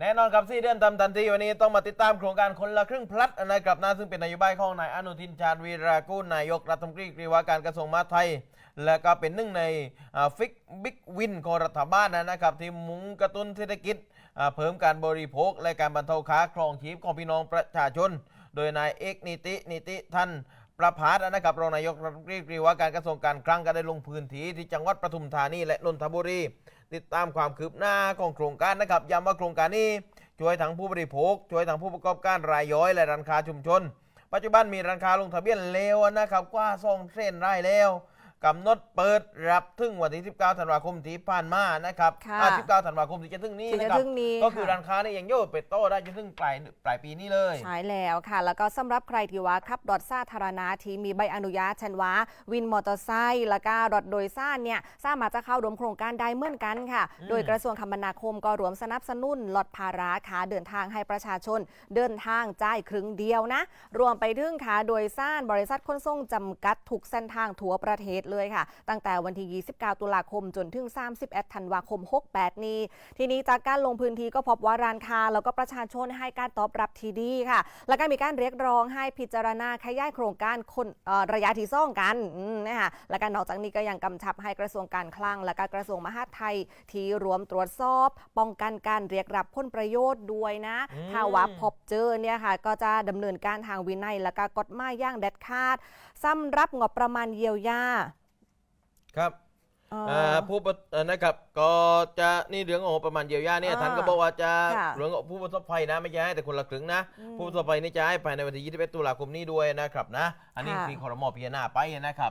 แน่นอนครับสี่เดือนทำทันทีวันนี้ต้องมาติดตามโครงการคนละครึ่งพลัดนะครับนะซึ่งเป็นนโยบายของนายอนุทินชาญวีรากูลนายกรัฐมนตรีกรีวาการกระทรวงมหาดไทย และก็เป็นหนึ่งในฟิกบิ๊กวินของรัฐบาลนะครับ ที่มุ่งกระตุ้นเศรษฐกิจเพิ่มการบริโภค และการบรรเทาค้าครองชีพของพี่น้องประชาชน โดยนายเอกนิตินิติท่านประพาสนะครับรองนายกรัฐมนตรีกรีวาการกระทรวงการคลังก็ได้ลงพื้นที่ที่จังหวัดปทุมธานีและนนทบุรี ติดตามความคืบหน้าของโครงการนะครับย้ำว่าโครงการนี้ช่วยทั้งผู้บริโภค ช่วยทั้งผู้ประกอบการรายย่อยและร้านค้าชุมชน ปัจจุบันมีร้านค้าลงทะเบียนแล้วนะครับกว่าสองเส้นไร่แล้ว กำหนดเปิดรับถึงวันที่ 19 ธันวาคมที่ผ่านมานะครับค่ะอ่า19 ธันวาคมที่จะถึงนี้ที่จะนะครับถึงนี้ก็คือค่ะ ร้านค้านี่ยังโยกเป็ดโต้ได้จนถึงปลายปลายปีนี้เลย ใช่แล้วค่ะ แล้วก็สำหรับใครที่ว่าขับรถสาธารณะที่มีใบอนุญาตเช่นว่าวินมอเตอร์ไซค์แล้วก็รถโดยสารเนี่ยสามารถจะเข้าร่วมโครงการได้เหมือนกันค่ะ อืม โดยกระทรวงคมนาคมก็รวมสนับสนุนลดภาระขาเดินทางให้ประชาชน เดินทางจ่ายครึ่งเดียวนะ รวมไปถึงขาโดยสารบริษัทขนส่งจำกัดทุกเส้นทางทั่วประเทศเลยค่ะ ตั้งแต่วันที่ 29 ตุลาคมจนถึง 31 ธันวาคม 68 นี้ ทีนี้จากการลงพื้นที่ก็พบว่าร้านค้าแล้วก็ประชาชนให้การตอบรับที่ดีค่ะ แล้วก็มีการเรียกร้องให้พิจารณาขยายโครงการคนเอ่อระยะที่ซ่องกันอืมนะคะแล้วก็นอกจากนี้ก็ยังกำชับให้กระทรวงการคลัง และก็กระทรวงมหาดไทยที่รวมตรวจสอบ ป้องกันการเรียกรับผลประโยชน์ด้วยนะอืมถ้าว่าพบเจอเนี่ยค่ะก็จะดำเนินการทางวินัย และก็กฎหมายอย่างเด็ดขาดสำหรับงบประมาณเยียวยา ครับเอ่ออ่าผู้ประเอ่อนะครับก็จะนี่เรื่องของประมาณเยียวยาเนี่ยอ่าท่านก็บอกว่าจะค่ะเรื่องของผู้ประสบภัยนะไม่ใช่ให้แต่คนละครึ่งนะ อืมผู้ประสบภัยนี่จะให้ภายในวันที่ 21 ตุลาคมนี้ด้วยนะครับนะ อันนี้ค่ะคือคอรมอพิจารณาไปนะครับ